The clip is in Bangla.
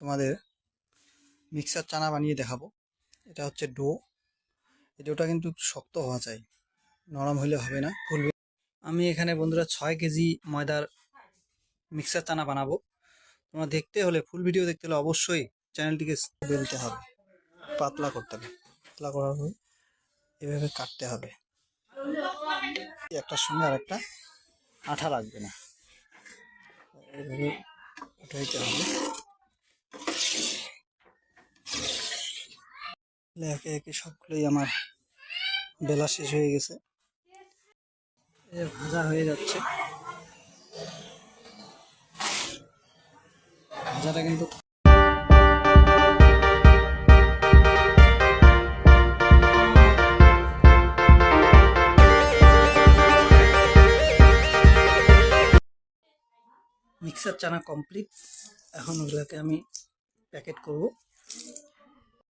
তোমাদের মিক্সার চানা বানিয়ে দেখাবো। এটা হচ্ছে ডো এই ডোটা কিন্তু শক্ত হওয়া চাই, নরম হলে হবে না ফুলবে আমি এখানে বন্ধুরা ছয় কেজি ময়দার মিক্সার চানা বানাবো। তোমরা দেখতে হলে ফুল ভিডিও দেখতে হলে অবশ্যই চ্যানেলটিকে বেলতে হবে। পাতলা করতে হবে। পাতলা করার পর এভাবে কাটতে হবে। একটার সঙ্গে আর একটা আঠা লাগবে না। এভাবে উঠাইতে হবে। একে একে সবগুলোই আমার বেলা শেষ হয়ে গেছে। ভাজা হয়ে যাচ্ছে। ভাজাটা কিন্তু মিক্সার চানা কমপ্লিট এখন ওগুলোকে আমি প্যাকেট করব।